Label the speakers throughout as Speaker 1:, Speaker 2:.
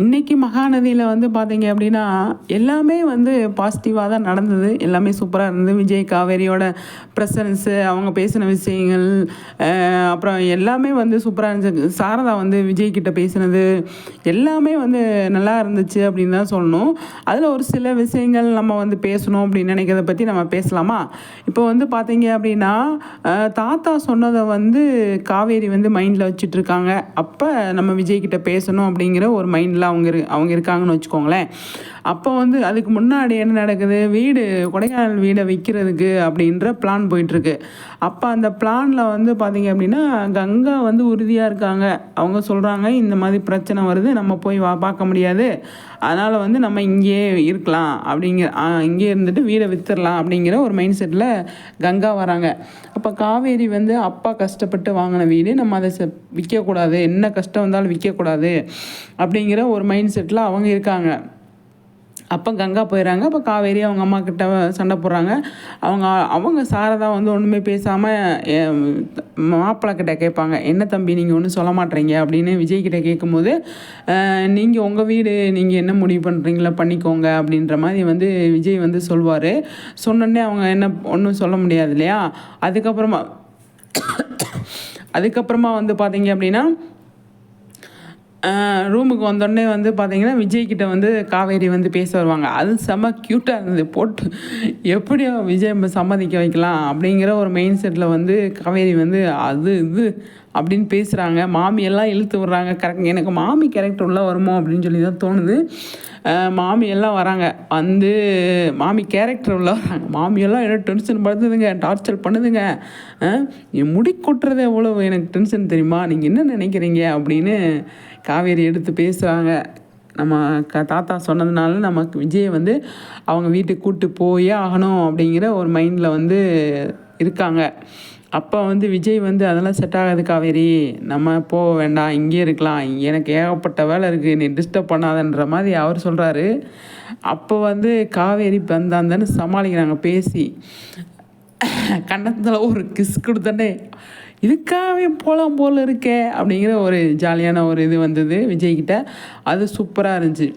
Speaker 1: இன்றைக்கி மகாநதியில் வந்து பார்த்தீங்க அப்படின்னா எல்லாமே வந்து பாசிட்டிவாக தான் நடந்தது. எல்லாமே சூப்பராக இருந்தது. விஜய் காவேரியோட ப்ரெசன்ஸு அவங்க பேசின விஷயங்கள் அப்புறம் எல்லாமே வந்து சூப்பராக இருந்துச்சு. சாரதா வந்து விஜய் கிட்ட பேசினது எல்லாமே வந்து நல்லா இருந்துச்சு அப்படின்னு தான் சொல்லணும். அதில் ஒரு சில விஷயங்கள் நம்ம வந்து பேசணும் அப்படின்னு நினைக்கிறத பற்றி நம்ம பேசலாமா? இப்போ வந்து பார்த்தீங்க அப்படின்னா தாத்தா சொன்னதை வந்து காவேரி வந்து மைண்டில் வச்சுட்ருக்காங்க அப்போ நம்ம விஜய் கிட்ட பேசணும் அப்படிங்கிற ஒரு மைண்டில் அவங்க இரு அவங்க இருக்காங்கன்னு வச்சுக்கோங்களேன். அப்போ வந்து அதுக்கு முன்னாடி என்ன நடக்குது? வீடு கொடைக்கானல் வீடை விற்கிறதுக்கு அப்படின்ற பிளான் போயிட்டுருக்கு. அப்போ அந்த பிளானில் வந்து பார்த்தீங்க அப்படின்னா கங்கா வந்து உறுதியாக இருக்காங்க. அவங்க சொல்கிறாங்க இந்த மாதிரி பிரச்சனை வருது நம்ம போய் வா பார்க்க முடியாது. அதனால் வந்து நம்ம இங்கேயே இருக்கலாம் அப்படிங்கிற இங்கே இங்கேயே இருந்துட்டு வீடை வித்துடலாம் அப்படிங்கிற ஒரு மைண்ட் செட்டில் கங்கா வராங்க. அப்போ காவேரி வந்து அப்பா கஷ்டப்பட்டு வாங்கின வீடு நம்ம அதை விற்கக்கூடாது என்ன கஷ்டம் வந்தாலும் விற்கக்கூடாது அப்படிங்கிற ஒரு மைண்ட் செட்டில் அவங்க இருக்காங்க. அப்போ கங்கா போயிடுறாங்க அப்போ காவேரி அவங்க அம்மா கிட்ட சண்டை போடுறாங்க. அவங்க அவங்க சாரதா வந்து ஒன்றுமே பேசாமல் மாப்பிள்ளை கிட்ட கேட்பாங்க. என்ன தம்பி நீங்கள் ஒன்றும் சொல்ல மாட்டீங்க? அப்படின்னு விஜய் கிட்ட கேட்கும்போது நீங்கள் உங்கள் வீடு நீங்கள் என்ன முடிவு பண்ணுறீங்களோ பண்ணிக்கோங்க. அப்படின்ற மாதிரி வந்து விஜய் வந்து சொல்வார். சொன்னோடனே அவங்க என்ன ஒன்றும் சொல்ல முடியாது இல்லையா? அதுக்கப்புறமா அதுக்கப்புறமா வந்து பார்த்தீங்க அப்படின்னா ரூமுக்கு வந்தோடனே வந்து பார்த்தீங்கன்னா விஜய்கிட்ட வந்து காவேரி வந்து பேச வருவாங்க. அது செம்ம க்யூட்டாக இருந்தது. போட்டு எப்படியோ விஜய் நம்ம சம்மதிக்க வைக்கலாம் அப்படிங்கிற ஒரு மெயின் செட்டில் வந்து காவேரி வந்து அது இது அப்படின்னு பேசுகிறாங்க மாமியெல்லாம் இழுத்து விட்றாங்க. கரெக்ட் எனக்கு மாமி கேரக்டர் உள்ள வருமோ அப்படின்னு சொல்லி தான் தோணுது. மாமியெல்லாம் வராங்க. வந்து மாமி கேரக்டர் உள்ள வராங்க. மாமியெல்லாம் என்ன டென்ஷன் படுத்துதுங்க டார்ச்சர் பண்ணுதுங்க. என் முடி கொட்டுறது எவ்வளோ எனக்கு டென்ஷன் தெரியுமா? நீங்கள் என்ன நினைக்கிறீங்க? அப்படின்னு காவேரி எடுத்து பேசுகிறாங்க நம்ம க தாத்தா சொன்னதுனால நமக்கு விஜயை வந்து அவங்க வீட்டுக்கு கூப்பிட்டு போயே ஆகணும் அப்படிங்கிற ஒரு மைண்டில் வந்து இருக்காங்க. அப்போ வந்து விஜய் வந்து அதெல்லாம் செட் ஆகாது காவேரி. நம்ம போக வேண்டாம் இங்கேயே இருக்கலாம். எனக்கு ஏகப்பட்ட வேலை இருக்குது நீ டிஸ்டர்ப் பண்ணாதன்ற மாதிரி அவர் சொல்கிறாரு அப்போ வந்து காவேரி வந்தாந்தன்னு சமாளிக்கிறாங்க பேசி. கண்ணத்தில் ஒரு கிஸ் கொடுத்தனே இதுக்காகவே போலாம் போல இருக்கே அப்படிங்கிற ஒரு ஜாலியான ஒரு இது வந்தது விஜய்கிட்ட. அது சூப்பராக இருந்துச்சு.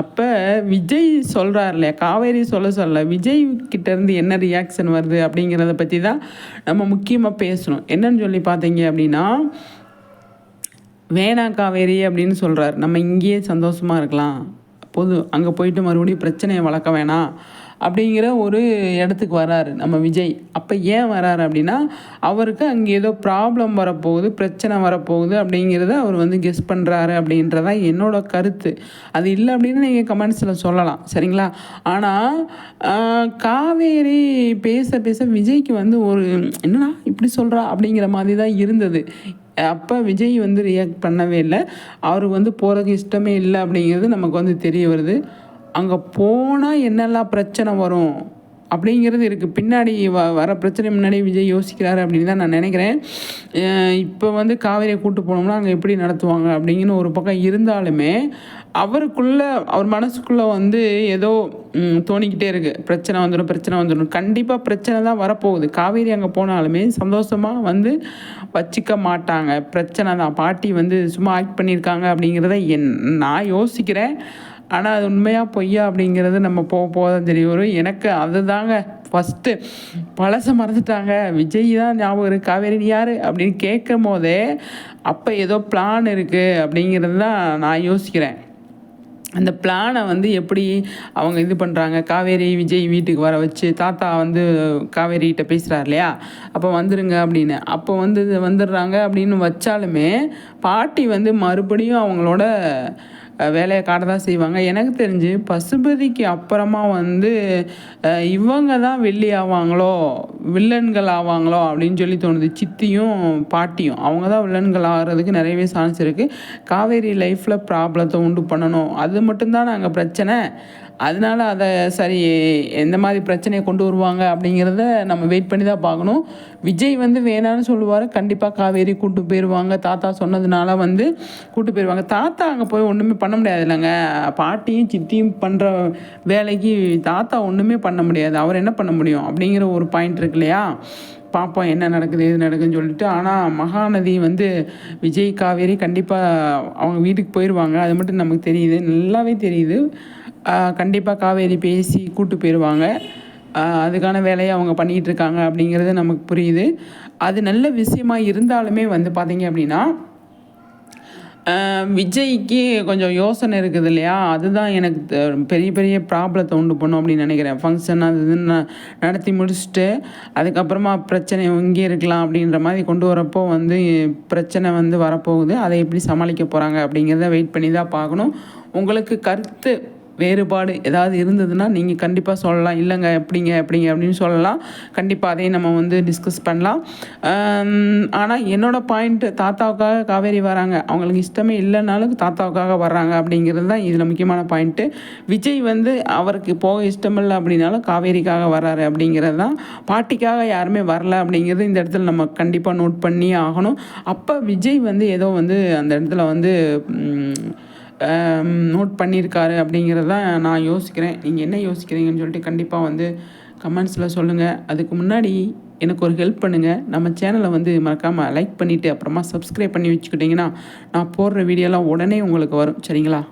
Speaker 1: அப்போ விஜய் சொல்கிறார் இல்லையா காவேரி சொல்ல சொல்ல விஜய் கிட்டேருந்து என்ன ரியாக்ஷன் வருது அப்படிங்கிறத பற்றி தான் நம்ம முக்கியமாக பேசணும். என்னன்னு சொல்லி பார்த்தீங்க அப்படின்னா வேணா காவேரி அப்படின்னு சொல்கிறார் நம்ம இங்கேயே சந்தோஷமாக இருக்கலாம். போது அங்கே போயிட்டு மறுபடியும் பிரச்சனையை வளர்க்க வேணாம். அப்படிங்கிற ஒரு இடத்துக்கு வராரு நம்ம விஜய். அப்போ ஏன் வராரு அப்படின்னா அவருக்கு அங்கே ஏதோ ப்ராப்ளம் வரப்போகுது பிரச்சனை வரப்போகுது அப்படிங்கிறத அவர் வந்து கெஸ் பண்ணுறாரு அப்படின்றதான் என்னோட கருத்து. அது இல்லை அப்படின்னு நீங்கள் கமெண்ட்ஸில் சொல்லலாம் சரிங்களா? ஆனால் காவேரி பேச பேச விஜய்க்கு வந்து ஒரு என்னடா இப்படி சொல்கிறா அப்படிங்கிற மாதிரி தான் இருந்தது. அப்போ விஜய் வந்து ரியாக்ட் பண்ணவே இல்லை. அவருக்கு வந்து போகிறதுக்கு இஷ்டமே இல்லை அப்படிங்கிறது நமக்கு வந்து தெரிய வருது. அங்கே போனால் என்னெல்லாம் பிரச்சனை வரும் அப்படிங்கிறது இருக்குது பின்னாடி வ வர பிரச்சனை முன்னாடி விஜய் யோசிக்கிறாரு அப்படின்னு தான் நான் நினைக்கிறேன். இப்போ வந்து காவேரியை கூட்டு போனோம்னா அங்கே எப்படி நடத்துவாங்க அப்படிங்கிற ஒரு பக்கம் இருந்தாலுமே அவருக்குள்ள அவர் மனசுக்குள்ளே வந்து ஏதோ தோணிக்கிட்டே இருக்குது பிரச்சனை வந்துடும் பிரச்சனை வந்துடும் கண்டிப்பாக பிரச்சனை தான் வரப்போகுது. காவேரி அங்கே போனாலுமே சந்தோஷமாக வந்து வச்சுக்க மாட்டாங்க. பிரச்சனை தான். பாட்டி வந்து சும்மா ஆக்ட் பண்ணியிருக்காங்க அப்படிங்கிறத என் நான் யோசிக்கிறேன். ஆனால் அது உண்மையாக பொய்யா அப்படிங்கிறது நம்ம போக போக தான் தெரிய வரும் எனக்கு அதுதாங்க ஃபஸ்ட்டு பழசை மறந்துட்டாங்க. விஜய் தான் ஞாபகம் இருக்குது காவேரி யார்? அப்படின்னு கேட்கும் போதே அப்போ ஏதோ பிளான் இருக்குது அப்படிங்கிறது தான் நான் யோசிக்கிறேன். அந்த பிளானை வந்து எப்படி அவங்க இது பண்ணுறாங்க காவேரி விஜய் வீட்டுக்கு வர வச்சு தாத்தா வந்து காவேரிகிட்ட பேசுகிறார் இல்லையா? அப்போ வந்துடுங்க அப்படின்னு. அப்போ வந்து வந்துடுறாங்க அப்படின்னு வச்சாலுமே பாட்டி வந்து மறுபடியும் அவங்களோட வேலையை காட்ட தான் செய்வாங்க. எனக்கு தெரிஞ்சு பசுபதிக்கு அப்புறமா வந்து இவங்க தான் வெள்ளி ஆவாங்களோ வில்லன்கள் ஆவாங்களோ அப்படின்னு சொல்லி தோணுது. சித்தியும் பாட்டியும் அவங்க தான் வில்லன்கள் ஆகிறதுக்கு நிறையவே சான்ஸ் இருக்குது காவேரி லைஃப்பில் ப்ராப்ளத்தை உண்டு பண்ணணும். அது மட்டும்தான் நாங்கள் பிரச்சனை. அதனால அதை சரி எந்த மாதிரி பிரச்சனையை கொண்டு வருவாங்க அப்படிங்கிறத நம்ம வெயிட் பண்ணி தான் பார்க்கணும். விஜய் வந்து வேணான்னு சொல்லுவார். கண்டிப்பாக காவேரி கூப்பிட்டு போயிடுவாங்க தாத்தா சொன்னதுனால வந்து கூப்பிட்டு போயிடுவாங்க தாத்தா அங்கே போய் ஒன்றுமே பண்ண முடியாது இல்லைங்க பாட்டியும் சித்தியும் பண்ணுற வேலைக்கு தாத்தா ஒன்றுமே பண்ண முடியாது. அவர் என்ன பண்ண முடியும் அப்படிங்கிற ஒரு பாயிண்ட் இருக்கு இல்லையா? பார்ப்போம் என்ன நடக்குது எது நடக்குதுன்னு சொல்லிட்டு. ஆனால் மகாநதி வந்து விஜய் காவேரி கண்டிப்பாக அவங்க வீட்டுக்கு போயிடுவாங்க அது மட்டும் நமக்கு தெரியுது. நல்லாவே தெரியுது. கண்டிப்பாக காவேரி பேசி கூட்டு போயிடுவாங்க அதுக்கான வேலையை அவங்க பண்ணிகிட்டு இருக்காங்க அப்படிங்கிறது நமக்கு புரியுது. அது நல்ல விஷயமா இருந்தாலுமே வந்து பார்த்திங்க அப்படின்னா விஜய்க்கு கொஞ்சம் யோசனை இருக்குது இல்லையா? அதுதான் எனக்கு பெரிய பெரிய ப்ராப்ளத்தை உண்டு பண்ணும் அப்படின்னு நினைக்கிறேன். ஃபங்க்ஷன் அது இதுன்னு நடத்தி முடிச்சுட்டு அதுக்கப்புறமா பிரச்சனை இங்கே இருக்கலாம் அப்படின்ற மாதிரி கொண்டு வரப்போ வந்து பிரச்சனை வந்து வரப்போகுது. அதை எப்படி சமாளிக்க போகிறாங்க அப்படிங்கிறத வெயிட் பண்ணி தான் பார்க்கணும். உங்களுக்கு கருத்து வேறுபாடு ஏதாவது இருந்ததுன்னா நீங்கள் கண்டிப்பாக சொல்லலாம். இல்லைங்க எப்படிங்க எப்படிங்க அப்படின்னு சொல்லலாம். கண்டிப்பாக அதையும் நம்ம வந்து டிஸ்கஸ் பண்ணலாம். ஆனால் என்னோடய பாயிண்ட்டு தாத்தாவுக்காக காவேரி வராங்க. அவங்களுக்கு இஷ்டமே இல்லைனாலும் தாத்தாவுக்காக வர்றாங்க அப்படிங்கிறது தான் இதில் முக்கியமான பாயிண்ட்டு விஜய் வந்து அவருக்கு போக இஷ்டமில்லை அப்படின்னாலும் காவேரிக்காக வராரு அப்படிங்கிறது தான். பாட்டிக்காக யாருமே வரல அப்படிங்கிறது இந்த இடத்துல நம்ம கண்டிப்பாக நோட் பண்ணியே ஆகணும். அப்போ விஜய் வந்து ஏதோ வந்து அந்த இடத்துல வந்து நோட் பண்ணியிருக்காரு அப்படிங்கிறது தான் நான் யோசிக்கிறேன். நீங்கள் என்ன யோசிக்கிறீங்கன்னு சொல்லிட்டு கண்டிப்பாக வந்து கமெண்ட்ஸில் சொல்லுங்கள் அதுக்கு முன்னாடி எனக்கு ஒரு ஹெல்ப் பண்ணுங்கள் நம்ம சேனலை வந்து மறக்காமல் லைக் பண்ணிவிட்டு அப்புறமா சப்ஸ்கிரைப் பண்ணி வச்சுக்கிட்டிங்கன்னா நான் போடுற வீடியோலாம் உடனே உங்களுக்கு வரும். சரிங்களா?